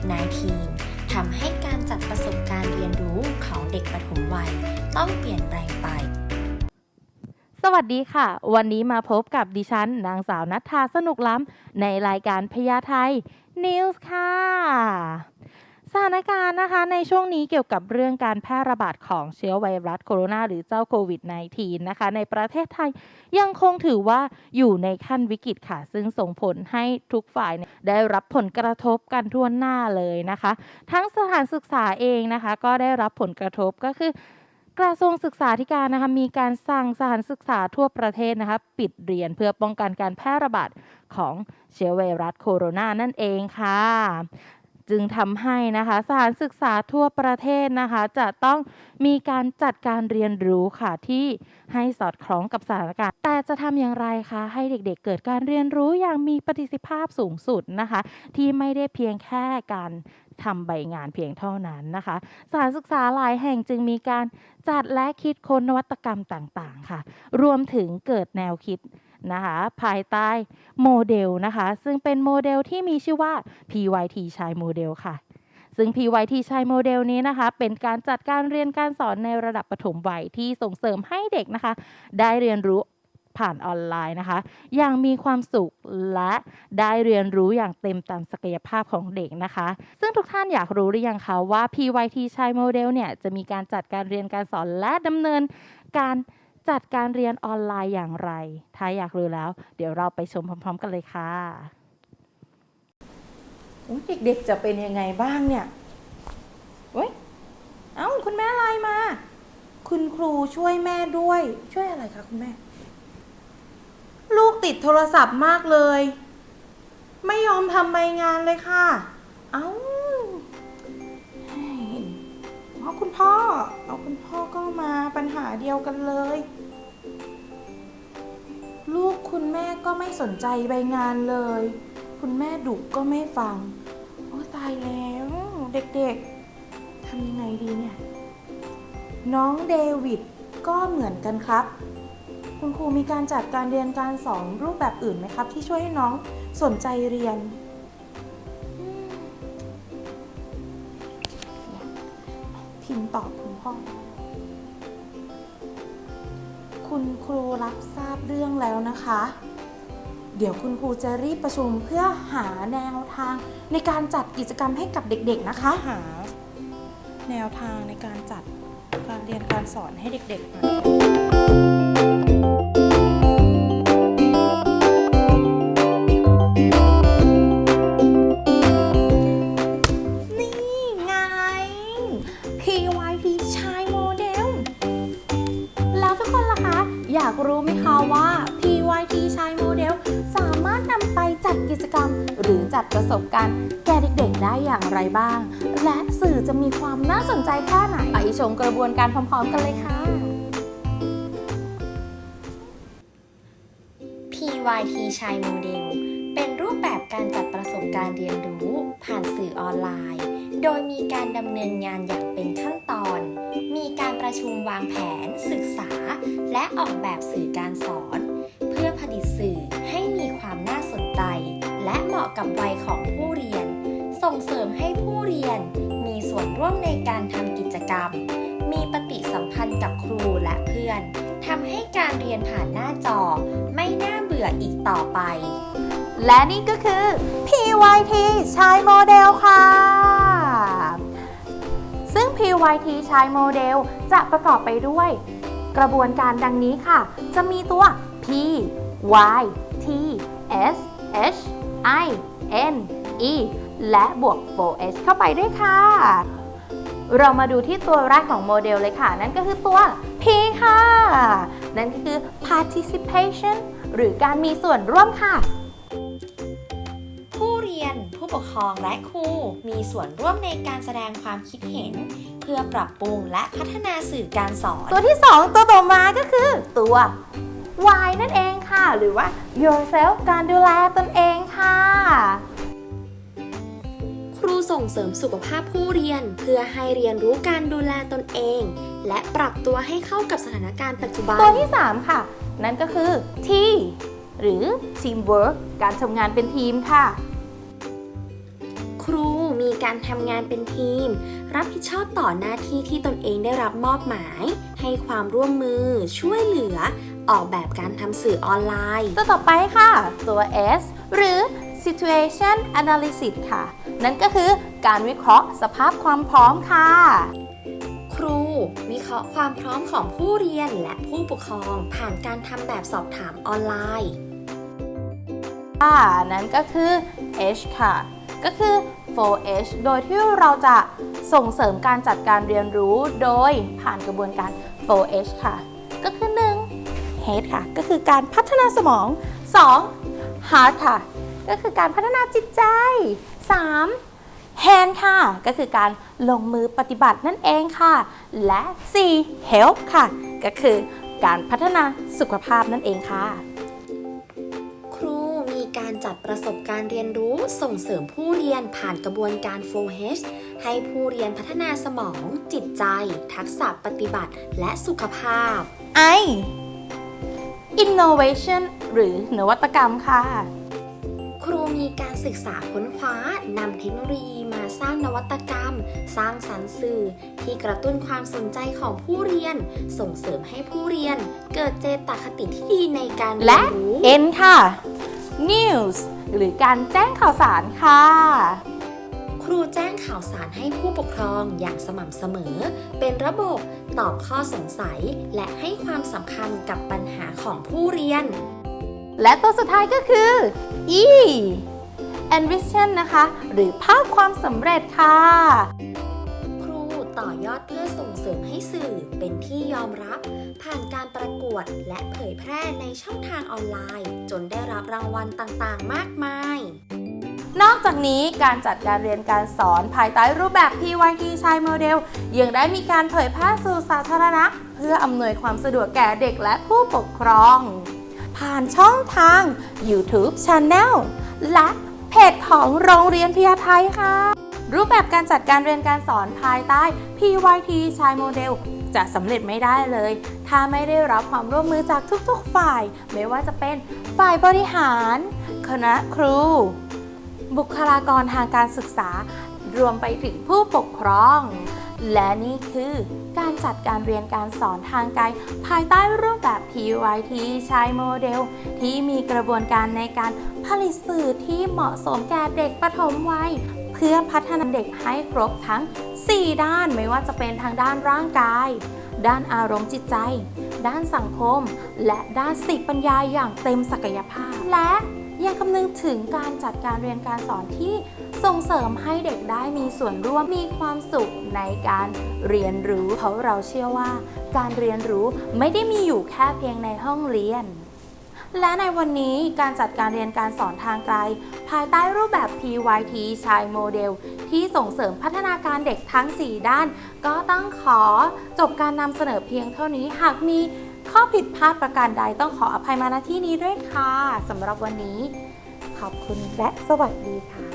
ด -19 ทำให้การจัดประสบการณ์เรียนรู้ของเด็กปฐมวัย ต้องเปลี่ยนแปลงไป สวัสดีค่ะ วันนี้มาพบกับดิฉัน นางสาวนัทธาสนุกล้ำในรายการพญาไทยนิวส์ค่ะ สถานการณ์นะคะในช่วงนี้เกี่ยวกับเรื่องการแพร่ระบาดของเชื้อไวรัสโคโรนาหรือเจ้าโควิด -19 นะคะในประเทศไทยยังคงถือว่าอยู่ในขั้นวิกฤตค่ะ ซึ่งส่งผลให้ทุกฝ่ายเนี่ยได้รับผลกระทบกันทั่วหน้าเลยนะคะ ทั้งสถานศึกษาเองนะคะ ก็ได้รับผลกระทบก็คือกระทรวงศึกษาธิการนะคะมีการสั่งสถานศึกษาทั่วประเทศนะคะปิดเรียนเพื่อป้องกันการแพร่ระบาดของเชื้อไวรัสโคโรนานั่นเองค่ะ จึงทำให้นะคะสถานศึกษาทั่วประเทศนะคะ จะต้องมีการจัดการเรียนรู้ค่ะที่ให้สอดคล้องกับสถานการณ์ แต่จะทำอย่างไรคะให้เด็กๆ เกิดการเรียนรู้อย่างมีประสิทธิภาพสูงสุดนะคะ ที่ไม่ได้เพียงแค่การทำใบงานเพียงเท่านั้นนะคะสถานศึกษาหลายแห่งจึงมีการจัดและคิดค้นนวัตกรรมต่างๆค่ะ รวมถึงเกิดแนวคิด นะคะภายใต้โมเดลนะคะซึ่งเป็นโมเดลที่มีชื่อว่า PYT ชายโมเดลค่ะ ซึ่ง PYT ชายโมเดลนี้นะคะ เป็นการจัดการเรียนการสอนในระดับปฐมวัยที่ส่งเสริมให้เด็กนะคะ ได้เรียนรู้ผ่านออนไลน์นะคะ อย่างมีความสุขและได้เรียนรู้อย่างเต็มตามศักยภาพของเด็กนะคะ ซึ่งทุกท่านอยากรู้หรือยังคะว่า PYT ชายโมเดลเนี่ยจะมีการจัดการเรียนการสอนและดำเนินการ จัดการเรียนออนไลน์อย่างไร ถ้าอยากรู้แล้ว เดี๋ยวเราไปชมพร้อม ๆ กันเลยค่ะเด็กๆจะเป็นยังไงบ้างเนี่ยเว้ยเอ้าคุณแม่ไลน์มา คุณครูช่วยแม่ด้วย ช่วยอะไรคะคุณแม่ ลูกติดโทรศัพท์มากเลย ไม่ยอมทำใบงานเลยค่ะ เอ้าเฮ้ยเอาคุณพ่อ เอาคุณพ่อก็มาปัญหาเดียวกันเลย สนใจใบงานเลย คุณแม่ดุก็ไม่ฟัง โอ้ตายแล้ว เด็กๆทำยังไงดีเนี่ย น้องเดวิดก็เหมือนกันครับ คุณครูมีการจัดการเรียนการสอนรูปแบบอื่นไหมครับ ที่ช่วยให้น้องสนใจเรียนพิมพ์ตอบคุณพ่อ คุณครูรับทราบเรื่องแล้วนะคะ เดี๋ยวคุณครูจะรีบประชุมเพื่อหาแนวทางในการจัดกิจกรรมให้กับเด็ก ๆนะคะ หา แนวทางในการจัดการเรียนการสอนให้เด็กๆนะนี่ไง PYT ชายโมเดล แล้วทุกคนล่ะคะ อยากรู้ไหมคะว่า PYT ชายโมเดล สามารถนำไปจัดกิจกรรม หรือจัดประสบการณ์ แก่เด็กๆ ได้อย่างไรบ้าง และสื่อจะมีความน่าสนใจแค่ไหน ไปชมกระบวนการพร้อมๆ กันเลยค่ะ PYT ชายโมเดล เป็นรูปแบบการจัดประสบการณ์เรียนรู้ ผ่านสื่อออนไลน์ โดยมีการดำเนินงานอย่างเป็นขั้นตอน มีการประชุมวางแผน ศึกษา และออกแบบสื่อการสอน กับวัยของผู้เรียน ส่งเสริมให้ผู้เรียนมีส่วนร่วมในการทำกิจกรรม มีปฏิสัมพันธ์กับครูและเพื่อนทำให้การเรียนผ่านหน้าจอ ไม่น่าเบื่ออีกต่อไป และนี่ก็คือ PYT ชายโมเดลค่ะซึ่ง PYT ชายโมเดลจะประกอบไปด้วย กระบวนการดังนี้ค่ะ จะมีตัว P Y T S H I N E และบวก 4H เข้าไปด้วยค่ะ เรามาดูที่ตัวแรกของโมเดลเลยค่ะ นั่นก็คือตัว P ค่ะ นั่นก็คือ participation หรือการมีส่วนร่วมค่ะ ผู้เรียนผู้ปกครองและครูมีส่วนร่วมในการแสดงความคิดเห็น เพื่อปรับปรุงและพัฒนาสื่อการสอน ตัวที่ 2 ตัวต่อมาก็คือตัว Y นั่นเอง ค่ะ หรือว่า yourself การดูแลตนเองค่ะ ครูส่งเสริมสุขภาพผู้เรียน เพื่อให้เรียนรู้การดูแลตนเอง และปรับตัวให้เข้ากับสถานการณ์ปัจจุบัน ตัวที่ 3 ค่ะ นั่นก็คือ T หรือ teamwork การทำงานเป็นทีมค่ะ ครูมีการทำงานเป็นทีม รับผิดชอบต่อหน้าที่ที่ตนเองได้รับมอบหมาย ให้ความร่วมมือช่วยเหลือ ออกแบบการทำสื่อออนไลน์ ตัวต่อไปค่ะ ตัว S หรือ situation analysis ค่ะ นั่นก็คือการวิเคราะห์สภาพความพร้อมค่ะ ครู วิเคราะห์ความพร้อมของผู้เรียนและผู้ปกครอง ผ่านการทำแบบสอบถามออนไลน์ค่ะนั่นก็คือ H ค่ะ ก็คือ 4H โดยที่เราจะส่งเสริมการจัดการเรียนรู้โดยผ่านกระบวนการ 4H ค่ะ ก็คือ 1 Head ค่ะ ก็คือการพัฒนาสมอง 2 Heart ค่ะ ก็คือการพัฒนาจิตใจ 3 Hand ค่ะ ก็คือการลงมือปฏิบัตินั่นเองค่ะ และ 4 Help ค่ะ ก็คือการพัฒนาสุขภาพนั่นเองค่ะ ครูมีการจัดประสบการณ์เรียนรู้ส่งเสริมผู้เรียนผ่านกระบวนการ 4H ให้ผู้เรียนพัฒนาสมอง จิตใจ ทักษะปฏิบัติ และสุขภาพ I innovation หรือนวัตกรรมค่ะ ครูมีการศึกษาค้นคว้านำเทคโนโลยีมาสร้างนวัตกรรม สร้างสรรค์สื่อ ที่กระตุ้นความสนใจของผู้เรียน ส่งเสริมให้ผู้เรียน เกิดเจตคติที่ดีในการเรีและยนรู้ N ค่ะ news หรือการแจ้งข่าวสารค่ะค รูแจ้งข่าวสารให้ผู้ปกครองอย่างสม่ำเสมอ เป็นระบบตอบข้อสงสัย และให้ความสำคัญกับปัญหาของผู้เรียน และตัวสุดท้ายก็คือ E envision นะคะ หรือภาพความสำเร็จค่ะครูต่อยอดเพื่อส่งเสริมให้สื่อเป็นที่ยอมรับ ผ่านการประกวดและเผยแพร่ในช่องทางออนไลน์ จนได้รับรางวัลต่างๆ มากมาย นอกจากนี้การจัดการเรียนการสอนภายใต้รูปแบบ PYT ชายโมเดลยังได้มีการเผยแพร่สู่สาธารณะ เพื่ออำนวยความสะดวกแก่เด็กและผู้ปกครอง ผ่านช่องทาง YouTube Channel และเพจของโรงเรียนพิยาไทยค่ะ รูปแบบการจัดการเรียนการสอนภายใต้ PYT ชายโมเดลจะสำเร็จไม่ได้เลย ถ้าไม่ได้รับความร่วมมือจากทุกๆฝ่าย ไม่ว่าจะเป็นฝ่ายบริหาร คณะครู บุคลากรทางการศึกษารวมไปถึงผู้ปกครอง และนี่คือการจัดการเรียนการสอนทางไกล ภายใต้รูปแบบ PYT ชายโมเดล ที่มีกระบวนการในการผลิตสื่อที่เหมาะสมแก่เด็กปฐมวัย เพื่อพัฒนาเด็กให้ครบทั้ง 4 ด้านไม่ว่าจะเป็นทางด้านร่างกาย ด้านอารมณ์จิตใจ ด้านสังคม และด้านสติปัญญาอย่างเต็มศักยภาพและ ยังคำนึงถึงการจัดการเรียนการสอนที่ส่งเสริมให้เด็กได้มีส่วนร่วมมีความสุขในการเรียนรู้ เพราะเราเชื่อว่า การเรียนรู้ไม่ได้มีอยู่แค่เพียงในห้องเรียน และในวันนี้การจัดการเรียนการสอนทางไกล ภายใต้รูปแบบ PYT ชายโมเดล ที่ส่งเสริมพัฒนาการเด็กทั้ง 4 ด้าน ก็ต้องขอจบการนำเสนอเพียงเท่านี้หากมี ข้อผิดพลาดประการใดต้องขออภัยมาณที่นี้ด้วยค่ะสำหรับวันนี้ ขอบคุณและสวัสดีค่ะ